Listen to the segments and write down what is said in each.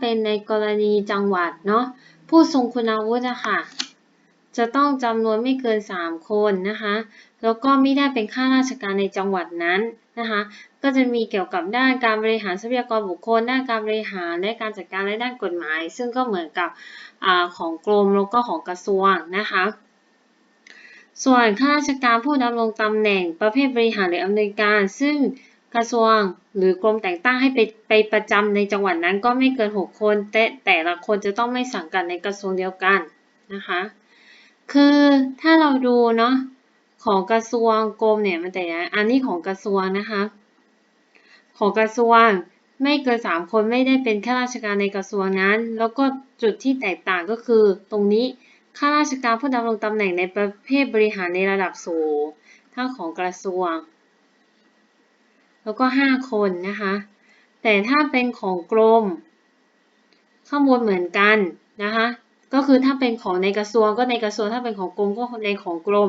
เป็นในกรณีจังหวัดเนาะผู้ทรงคุณวุฒิอะค่ะจะต้องจำนวนไม่เกิน 3 คนนะคะแล้วก็ไม่ได้เป็นข้าราชการในจังหวัดนั้นนะคะก็จะมีเกี่ยวกับด้านการบริหารทรัพยากรบุคคล ด้านการบริหารและการจัดการและด้านกฎหมาย ซึ่งก็เหมือนกับอของกรมแล้วก็ของกระทรวงนะคะส่วนข้าราชการผู้ดำรงตำแหน่งประเภทบริหารหรืออำนวยการ ซึ่ง กระทรวงหรือกรมแต่งตั้งให้ไปไปประจำในจังหวัดนั้นก็ไม่เกิน 6 คน แต่แต่ละคนจะต้องไม่สังกัดในกระทรวงเดียวกันนะคะ คือถ้าเราดูเนาะของกระทรวงกรมเนี่ยมันแต่อันนี้ของกระทรวงนะคะ ของกระทรวงไม่เกิน 3 คนไม่ได้เป็นข้าราชการในกระทรวงนั้น แล้วก็จุดที่แตกต่างก็คือ ตรงนี้ข้าราชการผู้ดำรงตำแหน่งในประเภทบริหารในระดับสูงถ้าของกระทรวง แล้วก็ 5 คนนะคะ แต่ถ้าเป็นของกรม ข้างบนเหมือนกันนะคะ ก็คือถ้าเป็นของในกระทรวงก็ในกระทรวงถ้าเป็นของกรมก็ในของกรม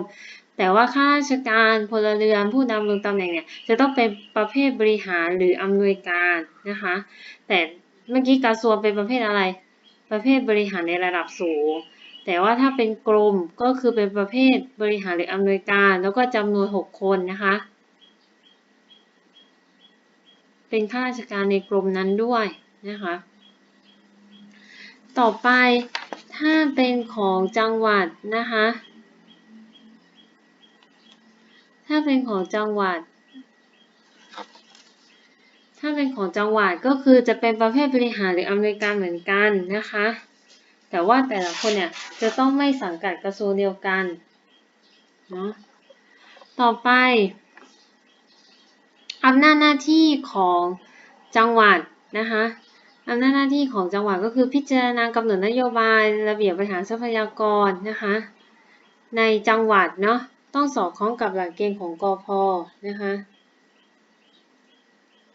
แต่ว่าข้าราชการพลเรือนผู้ดำรงตำแหน่งเนี่ยจะต้องเป็นประเภทบริหารหรืออำนวยการนะคะ แต่เมื่อกี้กระทรวงเป็นประเภทอะไร ประเภทบริหารในระดับสูง แต่ว่าถ้าเป็นกรมก็คือเป็นประเภทบริหารหรืออำนวยการ แล้วก็จำนวน 6 คนนะคะ เป็นข้าราชการในกรมนั้นด้วยนะคะ ต่อไปถ้าเป็นของจังหวัดนะคะ ถ้าเป็นของจังหวัด ถ้าเป็นของจังหวัดก็คือจะเป็นประเภทบริหารหรืออำนวยการเหมือนกันนะคะ แต่ว่าแต่ละคนเนี่ยจะต้องไม่สังกัดกระทรวงเดียวกันเนาะต่อไป อำนาจหน้าที่ของจังหวัดนะคะอำนาจหน้าที่ของจังหวัดก็คือพิจารณากำหนดนโยบายระเบียบบริหารทรัพยากรนะคะในจังหวัดเนาะต้องสอดคล้องกับหลักเกณฑ์ของกพนะคะ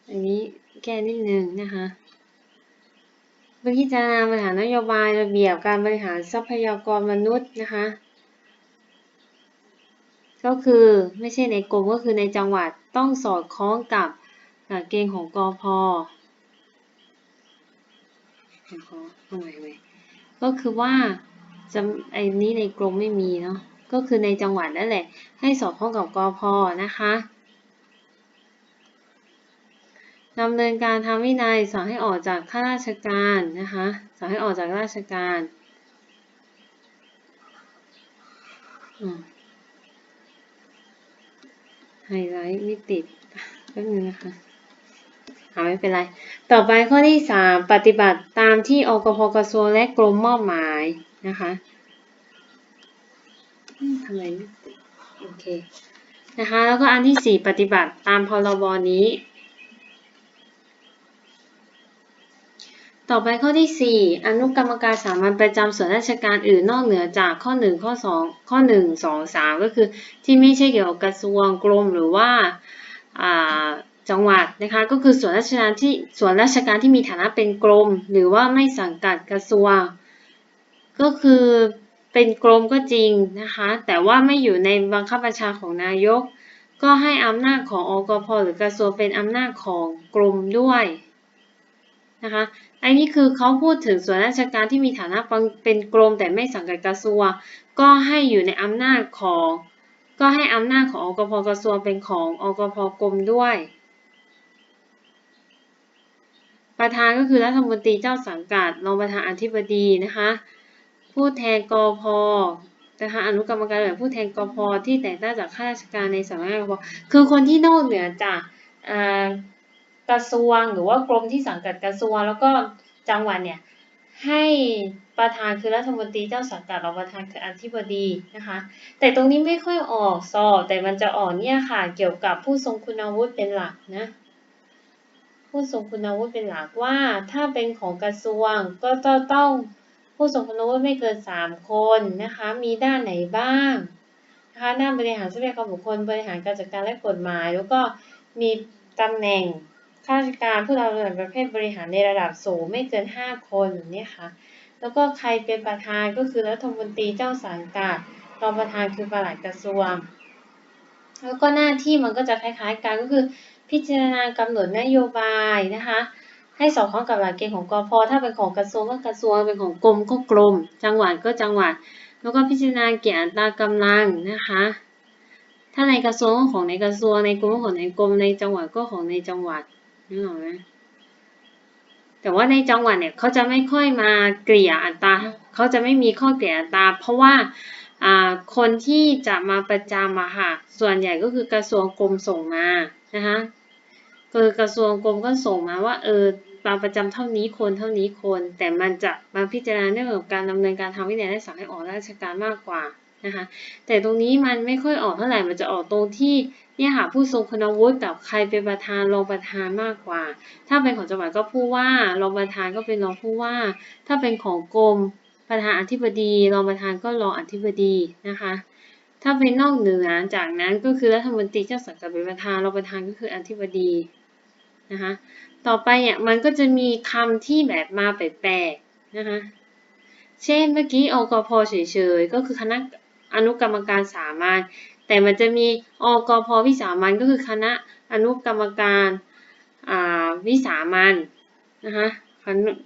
อันนี้แก้นิดนึงนะคะพิจารณาบริหารนโยบายระเบียบการบริหารทรัพยากรมนุษย์นะคะก็คือไม่ใช่ในกรมก็คือในจังหวัด ต้องสอดคล้องกับหลักเกณฑ์ของกพอเอาใหม่เลยก็คือว่าจะไอ้นี้ในกรมไม่มีเนาะ ก็คือในจังหวัดนั่นแหละ ให้สอดคล้องกับกพนะคะดำเนินการทำวินัยสั่งให้ออกจากข้าราชการนะคะสั่งให้ออกจากราชการ ไฮไลท์ไม่ติดแป๊บนึงนะคะเอาไม่เป็นไร ต่อไปข้อที่ 3 ปฏิบัติตามที่อกพกระทรวงและกรมมอบหมายนะคะทำไมไม่ติดโอเคนะคะ แล้วก็อันที่ 4 ปฏิบัติตามพรบนี้ ต่อไปข้อที่ 4 อนุกรรมการสามัญประจำส่วนราชการอื่นนอกเหนือจากข้อ 1 ข้อ 2 ข้อ 1 2 3 ก็คือที่ไม่ใช่เกี่ยวกับกระทรวงกรมหรือว่าจังหวัดนะคะก็คือส่วนราชการที่ส่วนราชการที่มีฐานะเป็นกรม หรือว่าไม่สังกัดกระทรวง ก็คือเป็นกรมก็จริงนะคะแต่ว่าไม่อยู่ในบังคับบัญชาของนายก ก็ให้อำนาจของอกพหรือกระทรวงเป็นอำนาจของกรมด้วย นะคะ อันนี้คือเขาพูดถึงส่วนราชการที่มีฐานะเป็นกรมแต่ไม่สังกัดกระทรวง ก็ให้อยู่ในอำนาจของ ก็ให้อำนาจของอกพกระทรวงเป็นของอกพกรมด้วย ประธานก็คือรัฐมนตรีเจ้าสังกัดรองประธานอธิบดีนะคะ ผู้แทนกพนะคะอนุกรรมการแบบผู้แทนกพที่แต่งตั้งจากข้าราชการในสำนักงานกพคือคนที่นอกเหนือจาก กระทรวงหรือว่ากรมที่สังกัดกระทรวง แล้วก็จังหวัดเนี่ยให้ประธานคือรัฐมนตรีเจ้าสังกัดรองประธานคืออธิบดีนะคะ แต่ตรงนี้ไม่ค่อยออกสอบแต่มันจะออกเนี่ยค่ะ เกี่ยวกับผู้ทรงคุณวุฒิเป็นหลักนะ ผู้ทรงคุณวุฒิเป็นหลักว่า ถ้าเป็นของกระทรวงก็จะต้องผู้ทรงคุณวุฒิไม่เกิน 3 คนนะคะ มีด้านไหนบ้างนะคะด้านบริหารทรัพยากรบุคคลบริหารการจัดการและกฎหมาย แล้วก็มีตำแหน่ง ข้าราชการผู้ดำรงประเภทบริหารในระดับสูงไม่เกิน 5 คนแบบนี้ค่ะ แล้วก็ใครเป็นประธานก็คือรัฐมนตรีเจ้าสังกัดรองประธานคือปลัดกระทรวง แล้วก็หน้าที่มันก็จะคล้ายๆกันก็คือพิจารณากำหนดนโยบายนะคะ ให้สอดคล้องกับหลักเกณฑ์ของกพถ้าเป็นของกระทรวงก็กระทรวงเป็นของกรมก็กรมจังหวัดก็จังหวัด แล้วก็พิจารณาเกี่ยวกับอัตรากำลังนะคะถ้าในกระทรวงก็ของในกระทรวงในกรมก็ของในกรมในจังหวัดก็ของในจังหวัด นึกออกไหมแต่ว่าในจังหวัดเนี่ยเขาจะไม่ค่อยมาเกลี่ยอัตราเขาจะไม่มีข้อเกลี่ยอัตราเพราะว่าคนที่จะมาประจำอะค่ะส่วนใหญ่ก็คือกระทรวงกรมส่งมานะคะคือกระทรวงกรมก็ส่งมาว่าเออมาประจำเท่านี้คนเท่านี้คน แต่มันจะมาพิจารณาเรื่องของการดำเนินการทางวินัยและสั่งให้ออกราชการมากกว่า นะคะ แต่ตรงนี้มันไม่ค่อยออกเท่าไหร่ มันจะออกตรงที่เนี่ยค่ะผู้ทรงคุณวุฒิกับใครเป็นประธานรองประธานมากกว่า ถ้าเป็นของจังหวัดก็ผู้ว่ารองประธานก็เป็นรองผู้ว่า ถ้าเป็นของกรมประธานอธิบดี รองประธานก็รองอธิบดีนะคะ ถ้าเป็นนอกเหนือจากนั้นก็คือรัฐมนตรีเจ้าสังกัดเป็นประธานรองประธานก็คืออธิบดีนะคะต่อไปเนี่ยมันก็จะมีคำที่แบบมาแปลกๆนะคะ เช่นเมื่อกี้อกพเฉยๆก็คือคณะ อนุกรรมการสามัญแต่มันจะมีอกพวิสามัญก็คือคณะอนุกรรมการวิสามัญนะคะ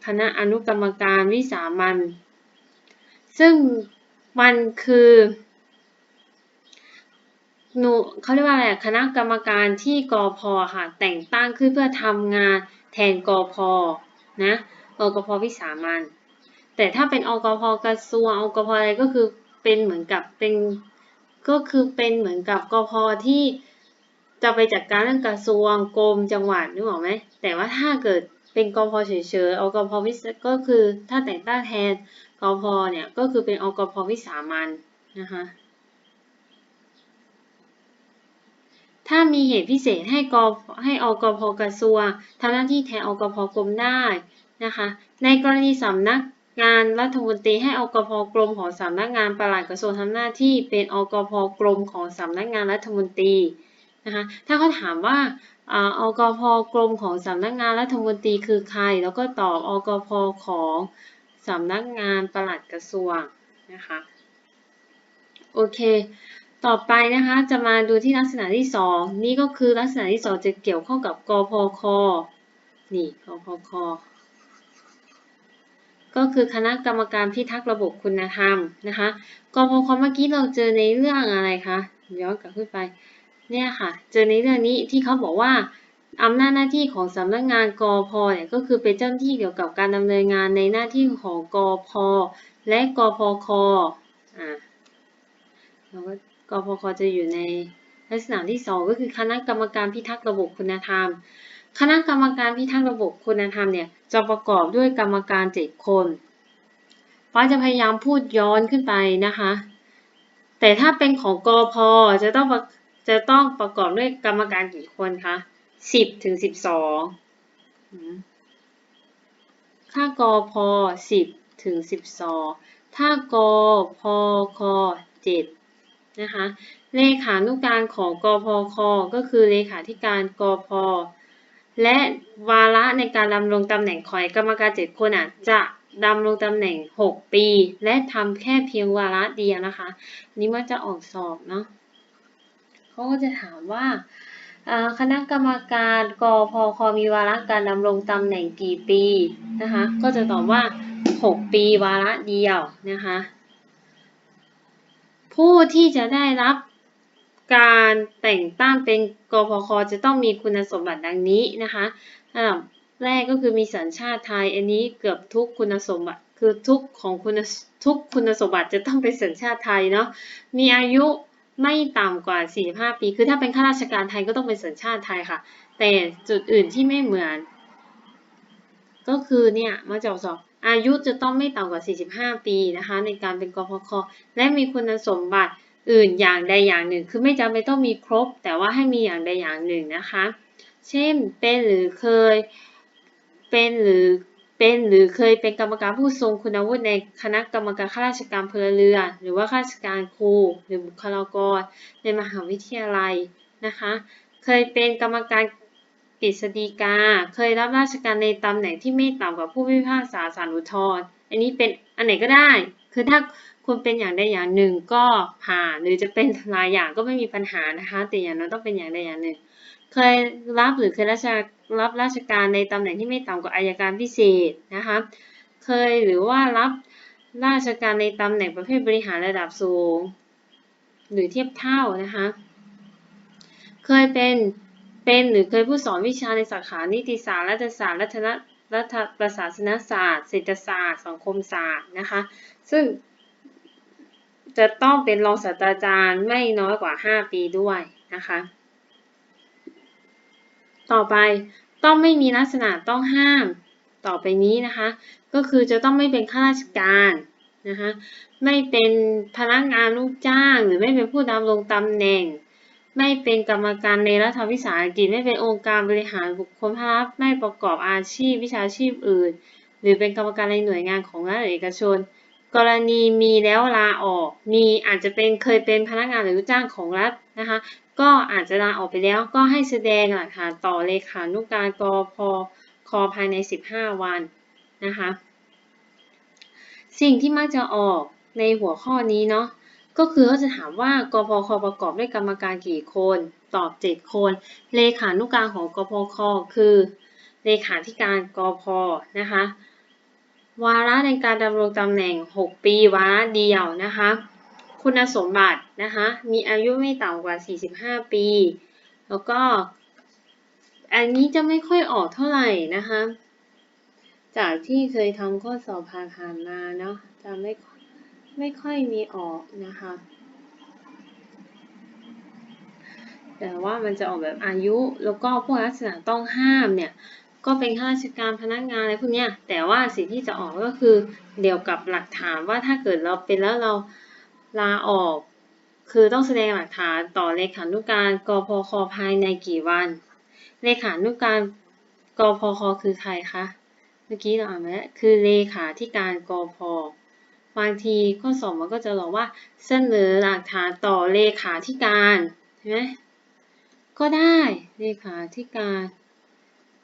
คณะอนุกรรมการวิสามัญซึ่งมันคือหนูเขาเรียกว่าอะไรคณะกรรมการที่กอพค่ะแต่งตั้งขึ้นเพื่อทำงานแทนกอพนะอกพวิสามัญแต่ถ้าเป็นอกพกระทรวงอกพอะไรก็คือ เป็นเหมือนกับเป็นก็คือเป็นเหมือนกับกพที่จะไปจัดการเรื่องกระทรวงกรมจังหวัดนึกออกไหมแต่ว่าถ้าเกิดเป็นกพเฉยๆ อกพวิสก็คือถ้าแต่งตั้งแทนกพเนี่ยก็คือเป็นอกพวิสามัญนะคะถ้ามีเหตุพิเศษให้กให้อกพกระทรวงทำหน้าที่แทนอกพกรมได้นะคะ ในกรณีสำนัก งานรัฐมนตรีให้อกพกรมของสำนักงานปลัดกระทรวงทำหน้าที่เป็นอกพกรมของสำนักงานรัฐมนตรีนะคะถ้าเขาถามว่าอกพกรมของสำนักงานรัฐมนตรีคือใคร แล้วก็ตอบอกพของสำนักงานปลัดกระทรวงนะคะโอเค ต่อไปนะคะจะมาดูที่ลักษณะที่ 2 นี่ก็คือลักษณะที่ 2 จะเกี่ยวข้องกับกพคนี่กพค ก็คือคณะกรรมการพิทักษ์ระบบคุณธรรมนะคะกพคเมื่อกี้เราเจอในเรื่องอะไรคะย้อนกลับขึ้นไปเนี่ยค่ะ เจอในเรื่องนี้ที่เขาบอกว่าอำนาจหน้าที่ของสำนักงานกพเนี่ยก็คือเป็นเจ้าหน้าที่เกี่ยวกับการดำเนินงานในหน้าที่ของกพและกพคอ่าแล้วก็กพคจะอยู่ในลักษณะที่ 2 ก็คือคณะกรรมการพิทักษ์ระบบคุณธรรม คณะกรรมการพิทักษ์ระบบคุณธรรมเนี่ยจะประกอบด้วยกรรมการเจ็ดคนฟ้าจะพยายามพูดย้อนขึ้นไปนะคะ แต่ถ้าเป็นของกอพจะต้องจะต้องประกอบด้วยกรรมการกี่คนคะสิบถึงสิบสองถ้ากอพสิบถึงสิบสองถ้ากอพคเจ็ดนะคะ เลขานุการของกอพคก็คือเลขาธิการกอพ และวาระในการดำรงตำแหน่งของกรรมการเจ็ดคนอะจะดำรงตำแหน่ง 6 ปี และทำแค่เพียงวาระเดียวนะคะนี่มันจะออกสอบเนาะเขาก็จะถามว่าคณะกรรมการกพคมีวาระการดำรงตำแหน่งกี่ปีนะคะก็จะตอบว่า 6 ปีวาระเดียวนะคะผู้ที่จะได้รับ การแต่งตั้งเป็นกพคจะต้องมีคุณสมบัติดังนี้นะคะอันดับแรกก็คือมีสัญชาติไทย อันนี้เกือบทุกคุณสมบัติ คือทุกของคุณทุกคุณสมบัติจะต้องเป็นสัญชาติไทยเนาะ มีอายุไม่ต่ำกว่า 45 ปี คือถ้าเป็นข้าราชการไทยก็ต้องเป็นสัญชาติไทยค่ะ แต่จุดอื่นที่ไม่เหมือน ก็คือเนี่ยมาจอบสอบอายุจะต้องไม่ต่ำกว่า 45 ปีนะคะในการเป็นกพคและมีคุณสมบัติ อื่นอย่างใดอย่างหนึ่ง คือไม่จำเป็นต้องมีครบ แต่ว่าให้มีอย่างใดอย่างหนึ่งนะคะ เช่น เป็นหรือเคย เป็นหรือเป็นหรือเคยเป็นกรรมการผู้ทรงคุณวุฒิในคณะกรรมการข้าราชการพลเรือน หรือว่าข้าราชการครูหรือบุคลากร ในมหาวิทยาลัยนะคะ เคยเป็นกรรมการกฤษฎีกา เคยรับราชการในตำแหน่งที่ไม่ต่ำกว่าผู้พิพากษาศาลอุทธรณ์อันนี้เป็นอันไหนก็ได้ คือถ้า คุณเป็นอย่างใดอย่างหนึ่งก็ผ่านหรือจะเป็นหลายอย่างก็ไม่มีปัญหานะคะแต่อย่างนั้นต้องเป็นอย่างใดอย่างหนึ่ง เคยรับหรือเคยราชรับราชการในตำแหน่งที่ไม่ต่ำกว่าอายการพิเศษนะคะเคยหรือว่ารับราชการในตำแหน่งประเภทบริหารระดับสูง หรือเทียบเท่านะคะเคยเป็นเป็นหรือเคยผู้สอนวิชาในสาขานิติศาสตร์รัฐศาสตร์รัฐนรัฐประศาสนศาสตร์เศรษฐศาสตร์ สังคมศาสตร์นะคะ ซึ่ง จะต้องเป็นรองศาสตราจารย์ไม่น้อยกว่า 5 ปีด้วยนะคะ ต่อไปต้องไม่มีลักษณะต้องห้าม ต่อไปนี้นะคะ ก็คือจะต้องไม่เป็นข้าราชการนะคะไม่เป็นพนักงานลูกจ้าง หรือไม่เป็นผู้ดำรงตำแหน่ง ไม่เป็นกรรมการในรัฐวิสาหกิจไม่เป็นองค์การบริหารบุคคลภาพไม่ประกอบอาชีพวิชาชีพอื่น หรือเป็นกรรมการในหน่วยงานของรัฐหรือเอกชน กรณีมีแล้วลาออก มีอาจจะเป็นเคยเป็นพนักงานหรือลูกจ้างของรัฐนะคะ ก็อาจจะลาออกไปแล้วก็ให้แสดงหลักฐานต่อเลขานุกการกพคภายใน 15 วันนะคะ สิ่งที่มักจะออกในหัวข้อนี้เนาะก็คือเขาจะถามว่ากพคประกอบด้วยกรรมการกี่คน ตอบ 7 คน เลขานุการของกพคคือ เลขาธิการกพนะคะ วาระในการดำรงตำแหน่ง 6 ปีวาระเดียวนะคะ คุณสมบัตินะคะ มีอายุไม่ต่ำกว่า 45 ปี แล้วก็ อันนี้จะไม่ค่อยออกเท่าไหร่นะคะ จากที่เคยทำข้อสอบผ่านๆมาเนาะ จะไม่ไม่ค่อยมีออกนะคะ แต่ว่ามันจะออกแบบอายุ แล้วก็พวกลักษณะต้องห้ามเนี่ย ก็เป็นข้าราชการพนักงานอะไรพวกนี้แต่ว่าสิ่งที่จะออกก็คือเกี่ยวกับหลักฐานว่าถ้าเกิดเราเป็นแล้วเราลาออก คือต้องแสดงหลักฐานต่อเลขานุการกพคภายในกี่วัน เลขานุการกพคคือใครคะเมื่อกี้เราอ่านมาแล้วคือเลขาธิการกพบางทีข้อสอบมันก็จะบอกว่าเสนอหลักฐานต่อเลขาธิการใช่ไหมก็ได้เลขาธิการ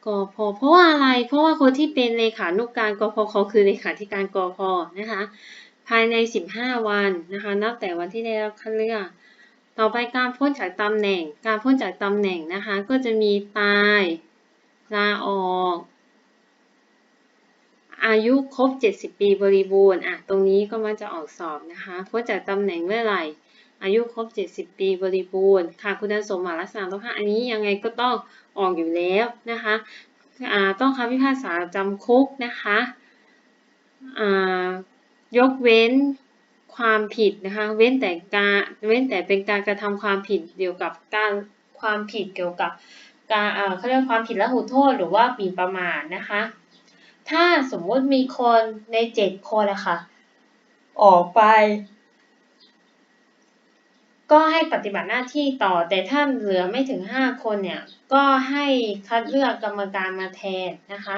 กพเพราะว่าอะไร เพราะว่าคนที่เป็นเลขานุการกพคคือเลขาธิการกพนะคะ ภายใน 15 วันนะคะ นับแต่วันที่ได้รับคัดเลือก ต่อไปการพ้นจากตำแหน่ง การพ้นจากตำแหน่งนะคะ ก็จะมีตายลาออก อายุครบ 70 ปีบริบูรณ์อะตรงนี้ก็มันจะออกสอบนะคะพ้นจากตำแหน่งเมื่อไหร่อายุครบ 70 ปีบริบูรณ์ค่ะคุณสมบัติลักษณะต้องห้าอันนี้ยังไงก็ต้อง ออกอยู่แล้วนะคะต้องคำพิพากษาจำคุกนะคะยกเว้นความผิดนะคะ เว้นแต่การเว้นแต่เป็นการกระทำความผิดเกี่ยวกับการความผิดเกี่ยวกับการเอ่อเขาเรียกความผิดละหุโทษหรือว่าหมิ่นประมาทนะคะ ถ้าสมมุติมีคนในเจ็ดคนอะค่ะออกไป ก็ให้ปฏิบัติหน้าที่ต่อ แต่ถ้าเหลือไม่ถึงห้าคนเนี่ย ก็ให้คัดเลือกกรรมการมาแทนนะคะ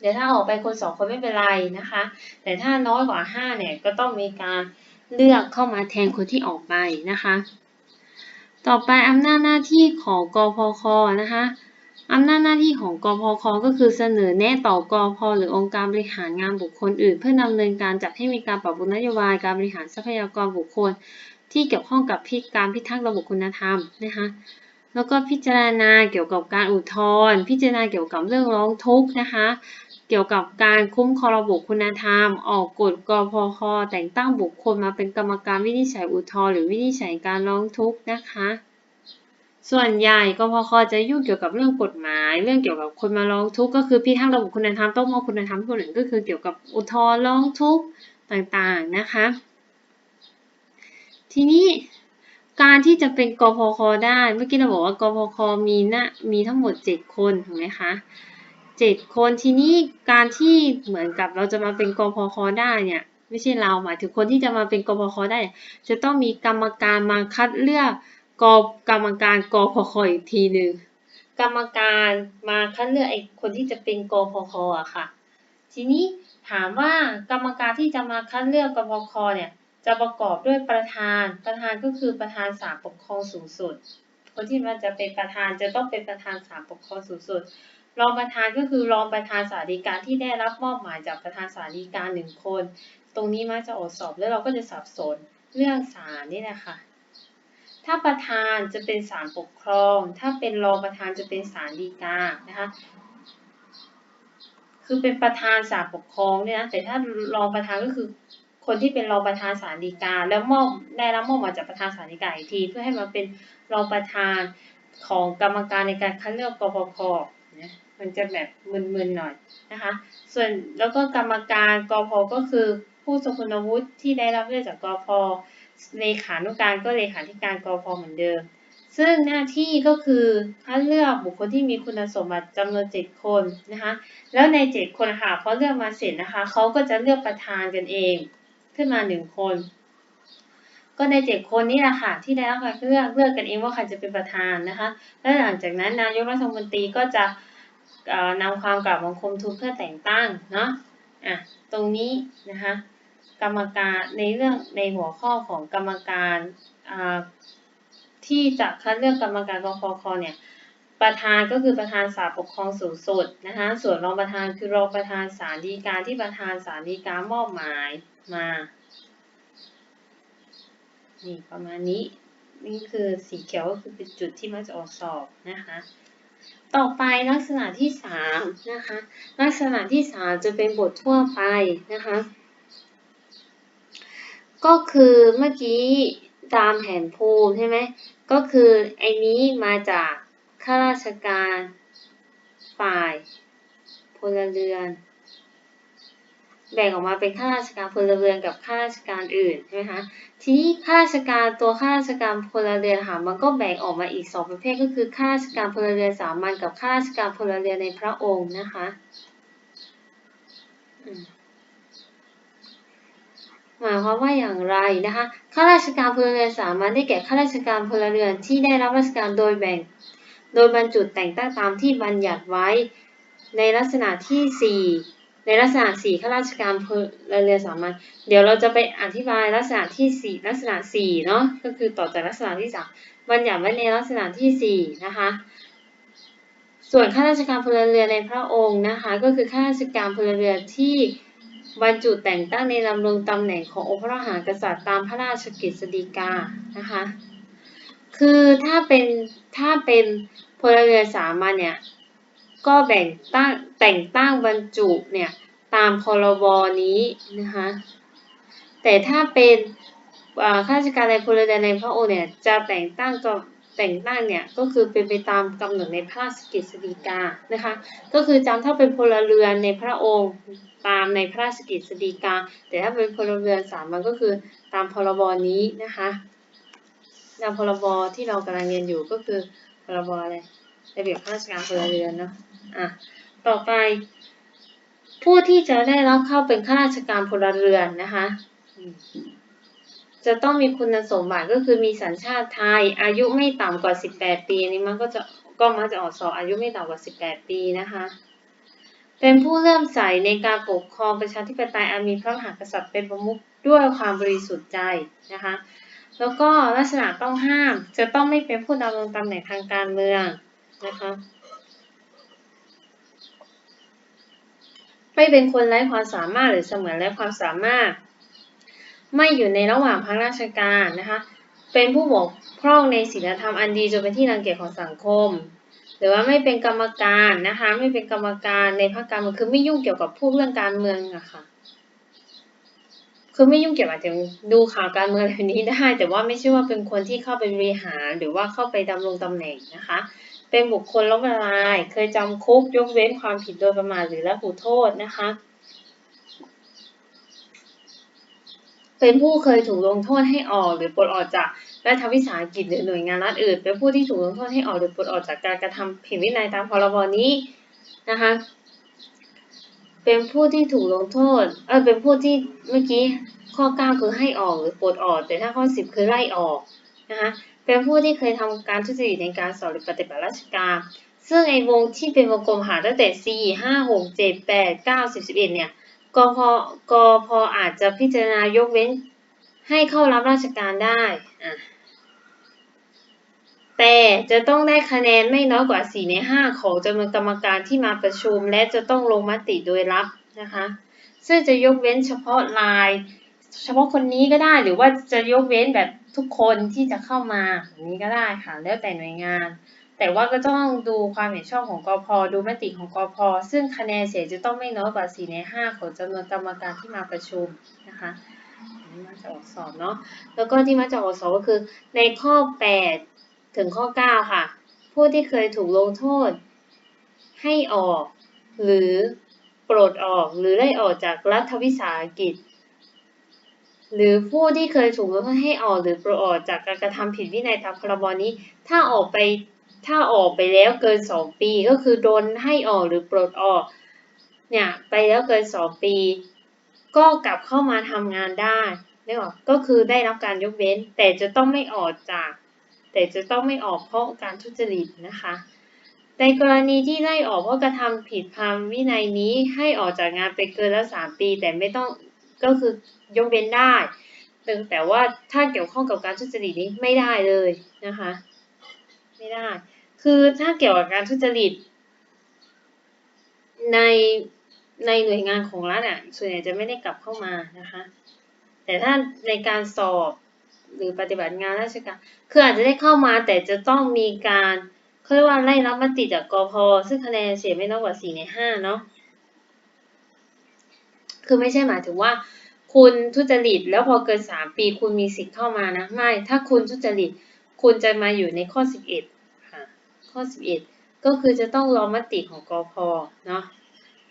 เดี๋ยวถ้าออกไปคนสองคนไม่เป็นไรนะคะ แต่ถ้าน้อยกว่าห้าเนี่ยก็ต้องมีการเลือกเข้ามาแทนคนที่ออกไปนะคะ ต่อไปอำนาจหน้าที่ของกพคนะคะอำนาจหน้าที่ของกพคก็คือเสนอแนะต่อกพหรือองค์การบริหารงานบุคคลอื่น เพื่อดำเนินการจัดให้มีการปรับปรุงนโยบายการบริหารทรัพยากรบุคคล ที่เกี่ยวข้องกับพิการพิทักษ์ระบบคุณธรรมนะคะแล้วก็พิจารณาเกี่ยวกับการอุทธรณ์พิจารณาเกี่ยวกับเรื่องร้องทุกข์นะคะเกี่ยวกับการคุ้มครองระบบคุณธรรม ออกกฎกพคแต่งตั้งบุคคลมาเป็นกรรมการวินิจฉัยอุทธรณ์หรือวินิจฉัยการร้องทุกข์นะคะส่วนใหญ่กพคจะยุ่งเกี่ยวกับเรื่องกฎหมาย เรื่องเกี่ยวกับคนมาร้องทุกข์ก็คือพิทักษ์ระบบคุณธรรมต้องมองคุณธรรมผู้หนึ่งก็คือเกี่ยวกับอุทธรณ์ร้องทุกข์ต่างๆนะคะ ทีนี้การที่จะเป็นกพคได้ เมื่อกี้เราบอกว่ากพคมีนะมีทั้งหมด 7 คนถูกไหมคะเจ็ดคนทีนี้การที่เหมือนกับเราจะมาเป็นกพคได้เนี่ยไม่ใช่เราหมายถึงคนที่จะมาเป็นกพคได้ จะต้องมีกรรมการมาคัดเลือกกกรรมการกพคอีกทีหนึ่งกรรมการมาคัดเลือกไอ้คนที่จะเป็นกพคอะค่ะ ทีนี้ถามว่ากรรมการที่จะมาคัดเลือกกพคเนี่ย จะประกอบด้วยประธาน ประธานก็คือประธานศาลปกครองสูงสุด คนที่มันจะเป็นประธานจะต้องเป็นประธานศาลปกครองสูงสุด รองประธานก็คือรองประธานศาลฎีกาที่ได้รับมอบหมายจากประธานศาลฎีกาหนึ่งคน ตรงนี้มักจะอดสอบแล้วเราก็จะสับสนเรื่องศาลนี่แหละค่ะ ถ้าประธานจะเป็นศาลปกครอง ถ้าเป็นรองประธานจะเป็นศาลฎีกา นะคะ คือเป็นประธานศาลปกครองเนี่ยนะ แต่ถ้ารองประธานก็คือ คนที่เป็นรองประธานศาลฎีกา แล้วมอบได้รับมอบมาจากประธานศาลฎีกาอีกที เพื่อให้มาเป็นรองประธานของกรรมการในการคัดเลือกกพพนะมันจะแบบมึนๆหน่อยนะคะ ส่วนแล้วก็กรรมการกพก็คือผู้ทรงคุณวุฒิที่ได้รับเลือกจากกพเลขานุการก็เลขาธิการกพเหมือนเดิม ซึ่งหน้าที่ก็คือคัดเลือกบุคคลที่มีคุณสมบัติจำนวนเจ็ดคนนะคะ แล้วในเจ็ดคนค่ะพอเลือกมาเสร็จนะคะเขาก็จะเลือกประธานกันเอง ขึ้นมาหนึ่งคน ก็ในเจ็ดคนนี้แหละค่ะที่ได้รับการเลือกเลือกกันเองว่าใครจะเป็นประธานนะคะ และหลังจากนั้นนายกรัฐมนตรีก็จะนำความกราบบังคมทูลเพื่อแต่งตั้งเนาะอะตรงนี้นะคะกรรมการในเรื่องในหัวข้อของกรรมการที่จะคัดเลือกกรรมการกพคเนี่ย ประธานก็คือประธานศาลปกครองสูงสุดนะคะ ส่วนรองประธานคือรองประธานศาลฎีกาที่ประธานศาลฎีกามอบหมายมา นี่ประมาณนี้ นี่คือสีเขียวก็คือเป็นจุดที่มักจะออกสอบนะคะ ต่อไปลักษณะที่สามนะคะ ลักษณะที่สามจะเป็นบททั่วไปนะคะ ก็คือเมื่อกี้ตามแผนภูมิใช่ไหม ก็คือไอ้นี้มาจาก ข้าราชการ ฝ่าย พลเรือน แบ่งออกมาเป็นข้าราชการพลเรือนกับข้าราชการอื่นใช่ไหมคะ ทีนี้ข้าราชการตัวข้าราชการพลเรือนค่ะมันก็แบ่งออกมาอีกสองประเภทก็คือข้าราชการพลเรือนสามัญกับข้าราชการพลเรือนในพระองค์นะคะหมายความว่าอย่างไรนะคะ ข้าราชการพลเรือนสามัญได้แก่ข้าราชการพลเรือนที่ได้รับราชการโดยแบ่ง โดยบรรจุแต่งตั้งตามที่บัญญัติไว้ ในลักษณะที่ 4 ในลักษณะ 4 ข้าราชการพลเรือนสามัญเดี๋ยวเราจะไปอธิบายลักษณะที่ 4 ลักษณะ 4 เนาะก็คือต่อจากลักษณะที่ 3 บัญญัติไว้ในลักษณะที่ 4 นะคะส่วนข้าราชการพลเรือนในพระองค์นะคะ ก็คือข้าราชการพลเรือนที่บรรจุแต่งตั้งในลำลงตำแหน่งขององค์พระมหากษัตริย์ตามพระราชกฤษฎีกานะคะ คือถ้าเป็น ถ้าเป็นพลเรือนสามัญเนี่ยก็แบ่งตั้งแต่งตั้งบรรจุเนี่ยตามพรบนี้นะคะแต่ถ้าเป็นข้าราชการในพลเรือนในพระองค์เนี่ยจะแต่งตั้งก็แต่งตั้งเนี่ยก็คือเป็นไปตามกำหนดในพระราชกฤษฎีกานะคะก็คือจำถ้าเป็นพลเรือนในพระองค์ตามในพระราชกฤษฎีกา แต่ถ้าเป็นพลเรือนสามัญก็คือตามพรบนี้นะคะ ตามพรบที่เรากำลังเรียนอยู่ก็คือพรบอะไรระเบียบข้าราชการพลเรือนเนาะอะต่อไป ผู้ที่จะได้รับเข้าเป็นข้าราชการพลเรือนนะคะ จะต้องมีคุณสมบัติก็คือมีสัญชาติไทย อายุไม่ต่ำกว่า 18 ปีนี้มันก็จะก็มักจะออกสอบอายุไม่ต่ำกว่า 18 ปีนะคะเป็นผู้เริ่มใสในการปกครองประชาธิปไตยอันมีพระมหากษัตริย์เป็นประมุขด้วยความบริสุทธิ์ใจนะคะ แล้วก็ลักษณะต้องห้าม จะต้องไม่เป็นผู้ดำรงตำแหน่งทางการเมืองนะคะ ไม่เป็นคนไร้ความสามารถหรือเสมือนไร้ความสามารถ ไม่อยู่ในระหว่างพักราชการนะคะ เป็นผู้บกพร่องในศีลธรรมอันดีจนเป็นที่รังเกียจของสังคม หรือว่าไม่เป็นกรรมการนะคะ ไม่เป็นกรรมการในภาคการเมืองคือไม่ยุ่งเกี่ยวกับผู้เรื่องการเมืองอะค่ะ คือไม่ยุ่งเกี่ยวกับจะดูข่าวการเมืองแบบนี้ได้ แต่ว่าไม่ใช่ว่าเป็นคนที่เข้าไปบริหารหรือว่าเข้าไปดำรงตำแหน่งนะคะ เป็นบุคคลล้มละลาย เคยจำคุกยกเว้นความผิดโดยประมาทหรือละหูโทษนะคะ เป็นผู้เคยถูกลงโทษให้ออกหรือปลดออกจากและทำวิสาหกิจหรือหน่วยงานรัฐอื่น เป็นผู้ที่ถูกลงโทษให้ออกหรือปลดออกจากการกระทำผิดวินัยตามพรบนี้นะคะ เป็นผู้ที่ถูกลงโทษ เออเป็นผู้ที่เมื่อกี้ข้อ 9 คือให้ออกหรือปลดออก แต่ถ้าข้อ 10 คือไล่ออกนะคะเป็นผู้ที่เคยทำการทุจริตในการสอบหรือปฏิบัติราชการ ซึ่งไอ้วงที่เป็นวงกลมหาตั้งแต่ 4 5 6 7 8 9 10 11 เนี่ยกพกพอาจจะพิจารณายกเว้นให้เข้ารับราชการได้อะ แต่จะต้องได้คะแนนไม่น้อยกว่า 4 ใน 5 ของจำนวนกรรมการที่มาประชุม และจะต้องลงมติโดยรับนะคะ ซึ่งจะยกเว้นเฉพาะลาย เฉพาะคนนี้ก็ได้หรือว่าจะยกเว้นแบบทุกคนที่จะเข้ามาแบบนี้ก็ได้ค่ะแล้วแต่หน่วยงาน แต่ว่าก็ต้องดูความเห็นชอบของกอพดูมติของกอพซึ่งคะแนนเสียจะต้องไม่น้อยกว่า 4 ใน 5 ของจำนวนกรรมการที่มาประชุมนะคะมาจากออกสอบเนาะแล้วก็ที่มาจากออกสอบก็คือในข้อ 8 ถึงข้อ 9 ค่ะ ผู้ที่เคยถูกลงโทษ ให้ออก หรือปลดออกหรือไล่ออกจากรัฐวิสาหกิจ หรือผู้ที่เคยถูกลงโทษให้ออกหรือปลดออกจากการกระทำผิดวินัยตามพรบนี้ ถ้าออกไปถ้าออกไปแล้วเกิน 2 ปีก็คือโดนให้ออกหรือปลดออกเนี่ยไปแล้วเกิน 2 ปี ก็กลับเข้ามาทำงานได้นึกออกก็คือได้รับการยกเว้น แต่จะต้องไม่ออกจาก แต่จะต้องไม่ออกเพราะการทุจริตนะคะ ในกรณีที่ไล่ออกเพราะกระทำผิดพามวินัยนี้ให้ออกจากงานไปเกินแล้วสามปี แต่ไม่ต้องก็คือยกเว้นได้แต่ว่าถ้าเกี่ยวข้องกับการทุจริตนี้ไม่ได้เลยนะคะ ไม่ได้ คือถ้าเกี่ยวกับการทุจริตในในหน่วยงานของรัฐอะส่วนใหญ่จะไม่ได้กลับเข้ามานะคะ แต่ถ้าในการสอบ หรือปฏิบัติงานราชการ คืออาจจะได้เข้ามาแต่จะต้องมีการเขาเรียกว่าไล่รับมติจากกพซึ่งคะแนนเสียไม่น้อยกว่า 4 ใน 5 เนาะ คือไม่ใช่หมายถึงว่า คุณทุจริตแล้วพอเกิน 3 ปีคุณมีสิทธิ์เข้ามานะ ไม่ ถ้าคุณทุจริตคุณจะมาอยู่ในข้อ 11 ค่ะ ข้อ 11 ก็คือจะต้องรอมติของกพเนาะ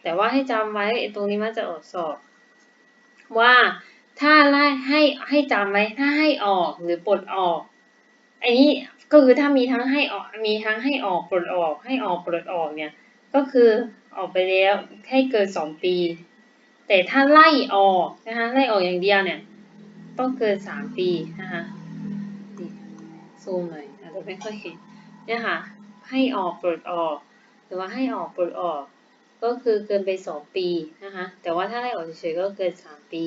แต่ว่าให้จำไว้ตรงนี้มันจะออกสอบว่า ถ้าไล่ให้ให้จำไว้ถ้าให้ออกหรือปลดออก อันนี้ก็คือถ้ามีทั้งให้ออกมีทั้งให้ออกปลดออก ให้ออกปลดออกเนี่ย ก็คือออกไปแล้วให้เกินสองปี แต่ถ้าไล่ออกนะคะไล่ออกอย่างเดียวเนี่ย ต้องเกินสามปีนะคะซูมหน่อยอาจจะไม่ค่อยเห็นเนี่ยค่ะให้ออกปลดออก หรือว่าให้ออกปลดออก ก็คือเกินไปสองปีนะคะแต่ว่าถ้าไล่ออกเฉยๆก็เกินสามปี